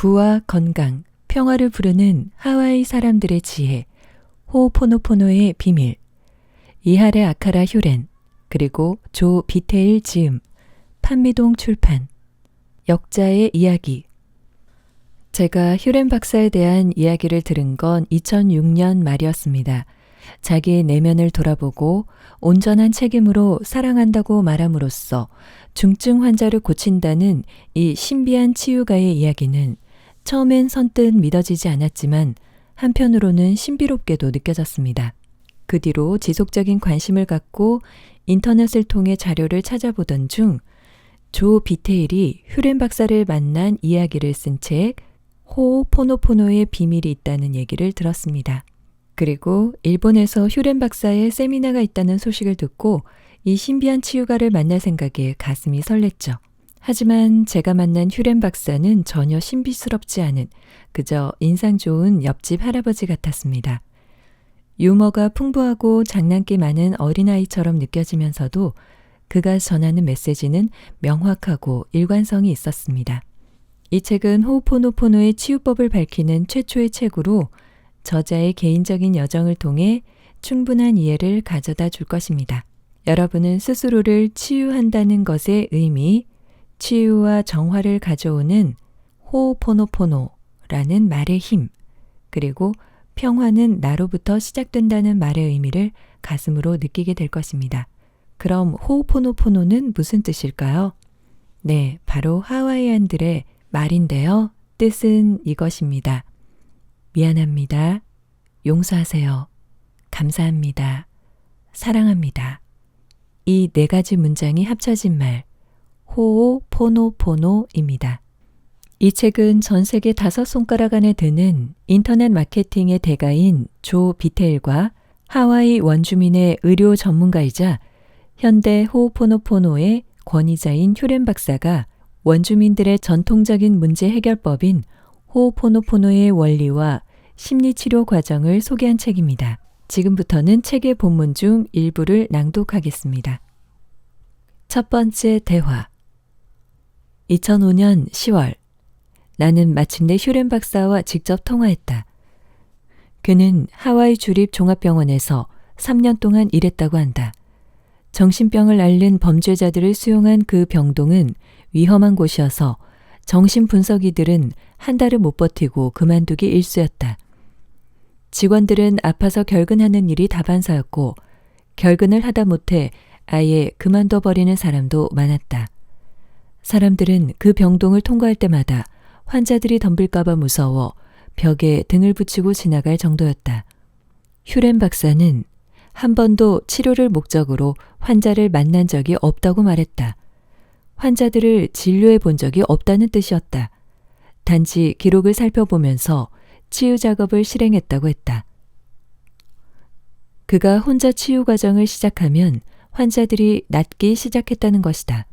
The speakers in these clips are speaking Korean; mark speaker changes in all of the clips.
Speaker 1: 부와 건강, 평화를 부르는 하와이 사람들의 지혜, 호포노포노의 비밀, 이하레 아카라 휴렌, 그리고 조 비테일 지음, 판미동 출판, 역자의 이야기. 제가 휴렌 박사에 대한 이야기를 들은 건 2006년 말이었습니다. 자기의 내면을 돌아보고 온전한 책임으로 사랑한다고 말함으로써 중증 환자를 고친다는 이 신비한 치유가의 이야기는 처음엔 선뜻 믿어지지 않았지만 한편으로는 신비롭게도 느껴졌습니다. 그 뒤로 지속적인 관심을 갖고 인터넷을 통해 자료를 찾아보던 중 조 비테일이 휴렌 박사를 만난 이야기를 쓴 책 호포노포노의 비밀이 있다는 얘기를 들었습니다. 그리고 일본에서 휴렌 박사의 세미나가 있다는 소식을 듣고 이 신비한 치유가를 만날 생각에 가슴이 설렜죠. 하지만 제가 만난 휴렌 박사는 전혀 신비스럽지 않은 그저 인상 좋은 옆집 할아버지 같았습니다. 유머가 풍부하고 장난기 많은 어린아이처럼 느껴지면서도 그가 전하는 메시지는 명확하고 일관성이 있었습니다. 이 책은 호우포노포노의 치유법을 밝히는 최초의 책으로 저자의 개인적인 여정을 통해 충분한 이해를 가져다 줄 것입니다. 여러분은 스스로를 치유한다는 것의 의미, 치유와 정화를 가져오는 호포노포노라는 말의 힘, 그리고 평화는 나로부터 시작된다는 말의 의미를 가슴으로 느끼게 될 것입니다. 그럼 호포노포노는 무슨 뜻일까요? 네, 바로 하와이안들의 말인데요. 뜻은 이것입니다. 미안합니다. 용서하세요. 감사합니다. 사랑합니다. 이 네 가지 문장이 합쳐진 말, 호오포노포노입니다. 이 책은 전 세계 다섯 손가락 안에 드는 인터넷 마케팅의 대가인 조 비테일과 하와이 원주민의 의료 전문가이자 현대 호오포노포노의 권위자인 휴렌 박사가 원주민들의 전통적인 문제 해결법인 호오포노포노의 원리와 심리치료 과정을 소개한 책입니다. 지금부터는 책의 본문 중 일부를 낭독하겠습니다. 첫 번째 대화 2005년 10월 나는 마침내 휴렌 박사와 직접 통화했다. 그는 하와이 주립 종합병원에서 3년 동안 일했다고 한다. 정신병을 앓는 범죄자들을 수용한 그 병동은 위험한 곳이어서 정신분석이들은 한 달을 못 버티고 그만두기 일쑤였다. 직원들은 아파서 결근하는 일이 다반사였고 결근을 하다 못해 아예 그만둬 버리는 사람도 많았다. 사람들은 그 병동을 통과할 때마다 환자들이 덤빌까봐 무서워 벽에 등을 붙이고 지나갈 정도였다. 휴렌 박사는 한 번도 치료를 목적으로 환자를 만난 적이 없다고 말했다. 환자들을 진료해 본 적이 없다는 뜻이었다. 단지 기록을 살펴보면서 치유 작업을 실행했다고 했다. 그가 혼자 치유 과정을 시작하면 환자들이 낫기 시작했다는 것이다.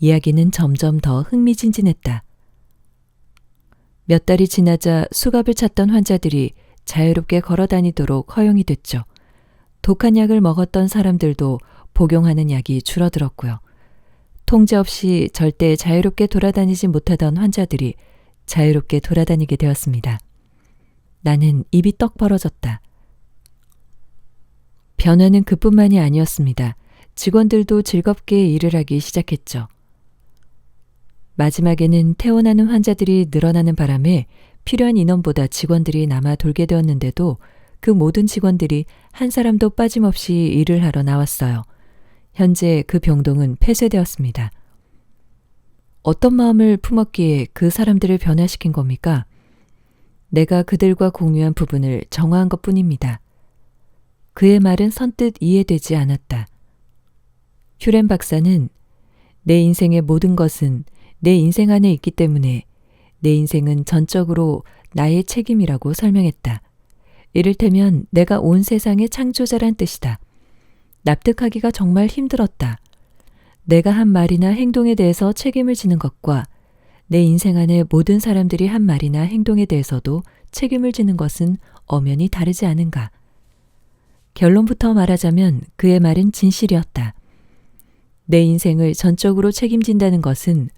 Speaker 1: 이야기는 점점 더 흥미진진했다. 몇 달이 지나자 수갑을 찾던 환자들이 자유롭게 걸어 다니도록 허용이 됐죠. 독한 약을 먹었던 사람들도 복용하는 약이 줄어들었고요. 통제 없이 절대 자유롭게 돌아다니지 못하던 환자들이 자유롭게 돌아다니게 되었습니다. 나는 입이 떡 벌어졌다. 변화는 그뿐만이 아니었습니다. 직원들도 즐겁게 일을 하기 시작했죠. 마지막에는 퇴원하는 환자들이 늘어나는 바람에 필요한 인원보다 직원들이 남아 돌게 되었는데도 그 모든 직원들이 한 사람도 빠짐없이 일을 하러 나왔어요. 현재 그 병동은 폐쇄되었습니다. 어떤 마음을 품었기에 그 사람들을 변화시킨 겁니까? 내가 그들과 공유한 부분을 정화한 것 뿐입니다. 그의 말은 선뜻 이해되지 않았다. 휴렌 박사는 내 인생의 모든 것은 내 인생 안에 있기 때문에 내 인생은 전적으로 나의 책임이라고 설명했다. 이를테면 내가 온 세상의 창조자란 뜻이다. 납득하기가 정말 힘들었다. 내가 한 말이나 행동에 대해서 책임을 지는 것과 내 인생 안의 모든 사람들이 한 말이나 행동에 대해서도 책임을 지는 것은 엄연히 다르지 않은가. 결론부터 말하자면 그의 말은 진실이었다. 내 인생을 전적으로 책임진다는 것은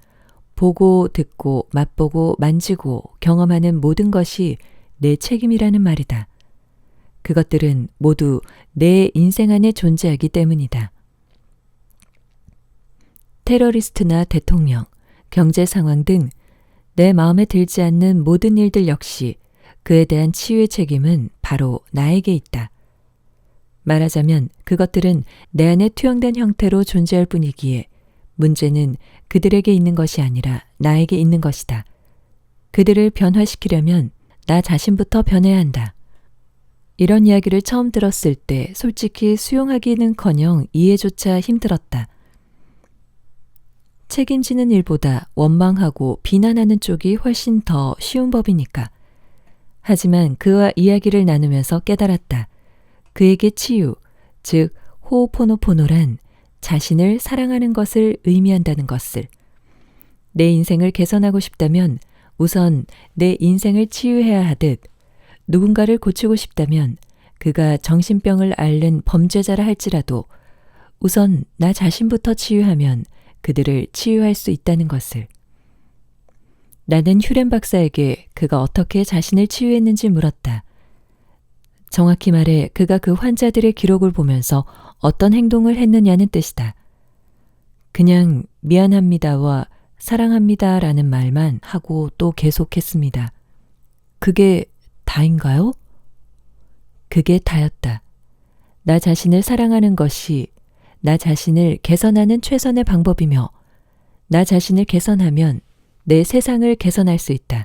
Speaker 1: 보고 듣고 맛보고 만지고 경험하는 모든 것이 내 책임이라는 말이다. 그것들은 모두 내 인생 안에 존재하기 때문이다. 테러리스트나 대통령, 경제 상황 등 내 마음에 들지 않는 모든 일들 역시 그에 대한 치유의 책임은 바로 나에게 있다. 말하자면 그것들은 내 안에 투영된 형태로 존재할 뿐이기에 문제는 그들에게 있는 것이 아니라 나에게 있는 것이다. 그들을 변화시키려면 나 자신부터 변해야 한다. 이런 이야기를 처음 들었을 때 솔직히 수용하기는 커녕 이해조차 힘들었다. 책임지는 일보다 원망하고 비난하는 쪽이 훨씬 더 쉬운 법이니까. 하지만 그와 이야기를 나누면서 깨달았다. 그에게 치유, 즉 호호포노포노란 자신을 사랑하는 것을 의미한다는 것을. 내 인생을 개선하고 싶다면 우선 내 인생을 치유해야 하듯 누군가를 고치고 싶다면 그가 정신병을 앓는 범죄자라 할지라도 우선 나 자신부터 치유하면 그들을 치유할 수 있다는 것을. 나는 휴렌 박사에게 그가 어떻게 자신을 치유했는지 물었다. 정확히 말해 그가 그 환자들의 기록을 보면서 어떤 행동을 했느냐는 뜻이다. 그냥 미안합니다와 사랑합니다 라는 말만 하고 또 계속했습니다. 그게 다인가요? 그게 다였다. 나 자신을 사랑하는 것이 나 자신을 개선하는 최선의 방법이며 나 자신을 개선하면 내 세상을 개선할 수 있다.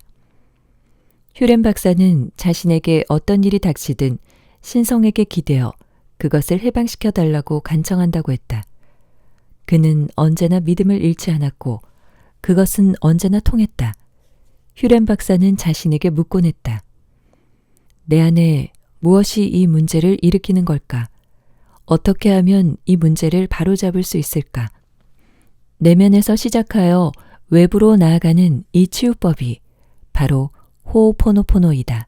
Speaker 1: 휴렌 박사는 자신에게 어떤 일이 닥치든 신성에게 기대어 그것을 해방시켜 달라고 간청한다고 했다. 그는 언제나 믿음을 잃지 않았고 그것은 언제나 통했다. 휴렌 박사는 자신에게 묻곤 했다. 내 안에 무엇이 이 문제를 일으키는 걸까? 어떻게 하면 이 문제를 바로잡을 수 있을까? 내면에서 시작하여 외부로 나아가는 이 치유법이 바로 호호포노포노이다.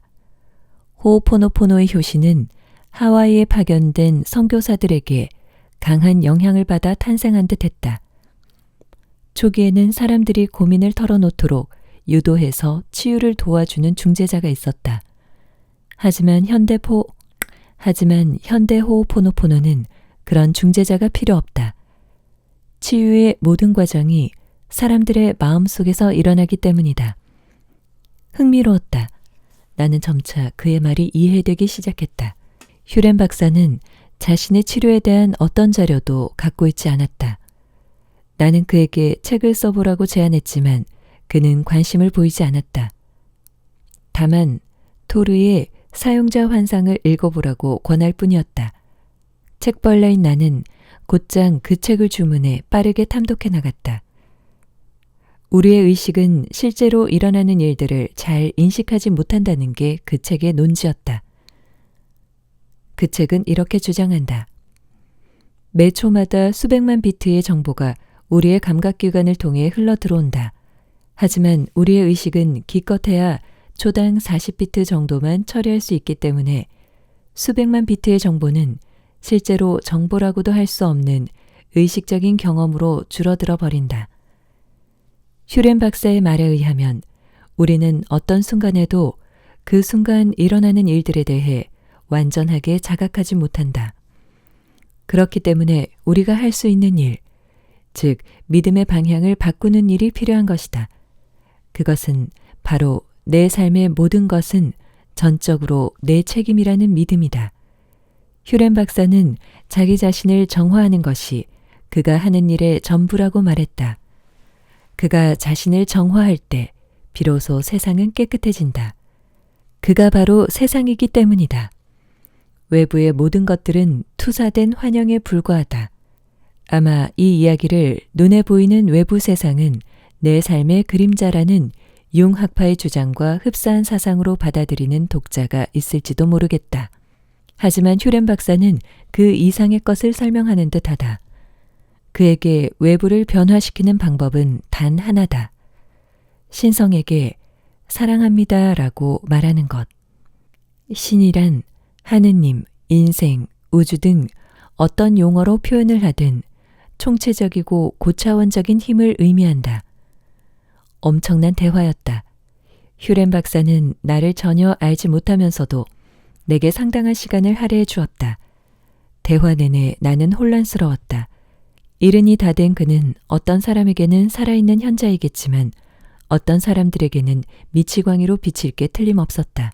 Speaker 1: 호호포노포노의 효시는 하와이에 파견된 선교사들에게 강한 영향을 받아 탄생한 듯 했다. 초기에는 사람들이 고민을 털어놓도록 유도해서 치유를 도와주는 중재자가 있었다. 하지만 현대포 하지만 현대 호호포노포노는 그런 중재자가 필요 없다. 치유의 모든 과정이 사람들의 마음 속에서 일어나기 때문이다. 흥미로웠다. 나는 점차 그의 말이 이해되기 시작했다. 휴렌 박사는 자신의 치료에 대한 어떤 자료도 갖고 있지 않았다. 나는 그에게 책을 써보라고 제안했지만 그는 관심을 보이지 않았다. 다만 토르의 사용자 환상을 읽어보라고 권할 뿐이었다. 책벌레인 나는 곧장 그 책을 주문해 빠르게 탐독해 나갔다. 우리의 의식은 실제로 일어나는 일들을 잘 인식하지 못한다는 게 그 책의 논지였다. 그 책은 이렇게 주장한다. 매 초마다 수백만 비트의 정보가 우리의 감각기관을 통해 흘러 들어온다. 하지만 우리의 의식은 기껏해야 초당 40비트 정도만 처리할 수 있기 때문에 수백만 비트의 정보는 실제로 정보라고도 할 수 없는 의식적인 경험으로 줄어들어 버린다. 휴렌 박사의 말에 의하면 우리는 어떤 순간에도 그 순간 일어나는 일들에 대해 완전하게 자각하지 못한다. 그렇기 때문에 우리가 할 수 있는 일, 즉, 믿음의 방향을 바꾸는 일이 필요한 것이다. 그것은 바로 내 삶의 모든 것은 전적으로 내 책임이라는 믿음이다. 휴렌 박사는 자기 자신을 정화하는 것이 그가 하는 일의 전부라고 말했다. 그가 자신을 정화할 때 비로소 세상은 깨끗해진다. 그가 바로 세상이기 때문이다. 외부의 모든 것들은 투사된 환영에 불과하다. 아마 이 이야기를 눈에 보이는 외부 세상은 내 삶의 그림자라는 융학파의 주장과 흡사한 사상으로 받아들이는 독자가 있을지도 모르겠다. 하지만 휴렌 박사는 그 이상의 것을 설명하는 듯 하다. 그에게 외부를 변화시키는 방법은 단 하나다. 신성에게 사랑합니다 라고 말하는 것. 신이란 하느님, 인생, 우주 등 어떤 용어로 표현을 하든 총체적이고 고차원적인 힘을 의미한다. 엄청난 대화였다. 휴렌 박사는 나를 전혀 알지 못하면서도 내게 상당한 시간을 할애해 주었다. 대화 내내 나는 혼란스러웠다. 이른이 다 된 그는 어떤 사람에게는 살아있는 현자이겠지만 어떤 사람들에게는 미치광이로 비칠 게 틀림없었다.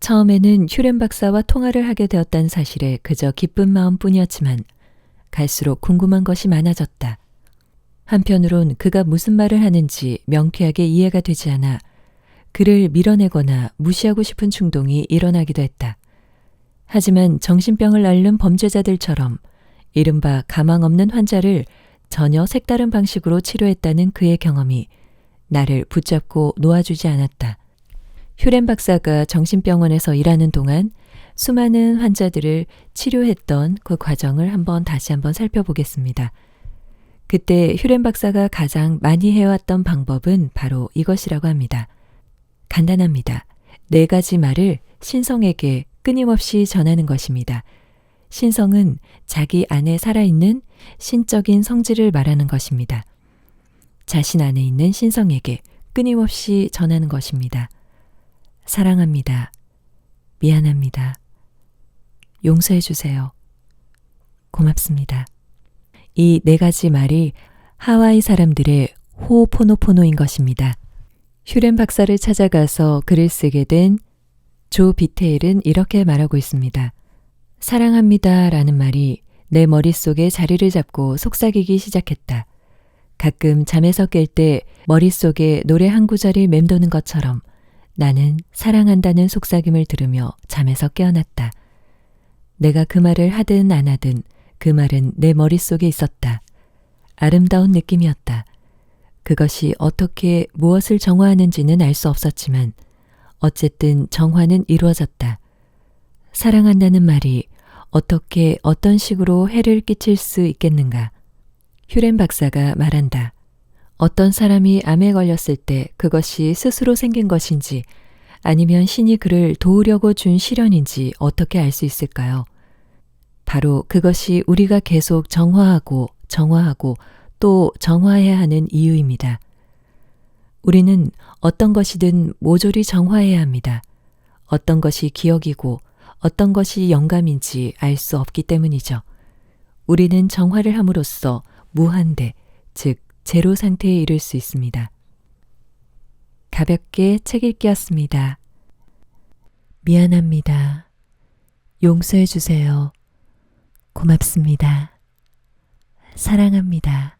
Speaker 1: 처음에는 휴렌 박사와 통화를 하게 되었다는 사실에 그저 기쁜 마음 뿐이었지만 갈수록 궁금한 것이 많아졌다. 한편으론 그가 무슨 말을 하는지 명쾌하게 이해가 되지 않아 그를 밀어내거나 무시하고 싶은 충동이 일어나기도 했다. 하지만 정신병을 앓는 범죄자들처럼 이른바 가망 없는 환자를 전혀 색다른 방식으로 치료했다는 그의 경험이 나를 붙잡고 놓아주지 않았다. 휴렌 박사가 정신병원에서 일하는 동안 수많은 환자들을 치료했던 그 과정을 한번 다시 한번 살펴보겠습니다. 그때 휴렌 박사가 가장 많이 해왔던 방법은 바로 이것이라고 합니다. 간단합니다. 네 가지 말을 신성에게 끊임없이 전하는 것입니다. 신성은 자기 안에 살아있는 신적인 성질을 말하는 것입니다. 자신 안에 있는 신성에게 끊임없이 전하는 것입니다. 사랑합니다. 미안합니다. 용서해 주세요. 고맙습니다. 이 네 가지 말이 하와이 사람들의 호포노포노인 것입니다. 휴렌 박사를 찾아가서 글을 쓰게 된 조 비테일은 이렇게 말하고 있습니다. 사랑합니다 라는 말이 내 머릿속에 자리를 잡고 속삭이기 시작했다. 가끔 잠에서 깰 때 머릿속에 노래 한 구절이 맴도는 것처럼 나는 사랑한다는 속삭임을 들으며 잠에서 깨어났다. 내가 그 말을 하든 안 하든 그 말은 내 머릿속에 있었다. 아름다운 느낌이었다. 그것이 어떻게 무엇을 정화하는지는 알 수 없었지만 어쨌든 정화는 이루어졌다. 사랑한다는 말이 어떻게 어떤 식으로 해를 끼칠 수 있겠는가? 휴렌 박사가 말한다. 어떤 사람이 암에 걸렸을 때 그것이 스스로 생긴 것인지 아니면 신이 그를 도우려고 준 시련인지 어떻게 알 수 있을까요? 바로 그것이 우리가 계속 정화하고 정화하고 또 정화해야 하는 이유입니다. 우리는 어떤 것이든 모조리 정화해야 합니다. 어떤 것이 기억이고 어떤 것이 영감인지 알 수 없기 때문이죠. 우리는 정화를 함으로써 무한대, 즉, 제로 상태에 이를 수 있습니다. 가볍게 책 읽기였습니다. 미안합니다. 용서해 주세요. 고맙습니다. 사랑합니다.